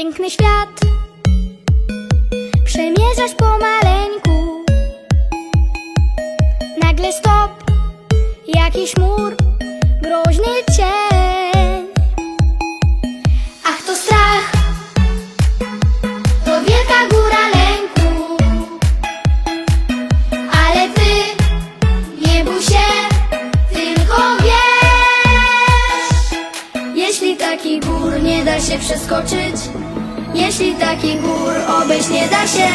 piękny świat. Przemierzasz pomaleńku Nagle stop, jakiś mur. Taki gór nie da się przeskoczyć. Jeśli taki gór obejść nie da się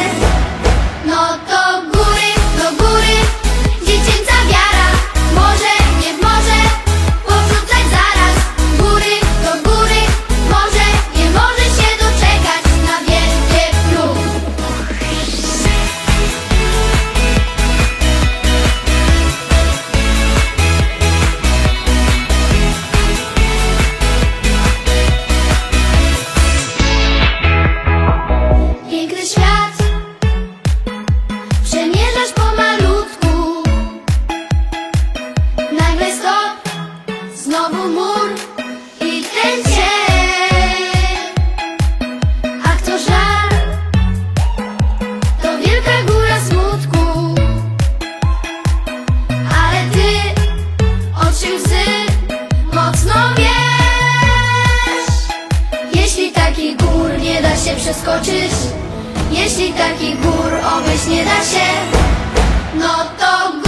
Jeśli taki gór obejść nie da się No to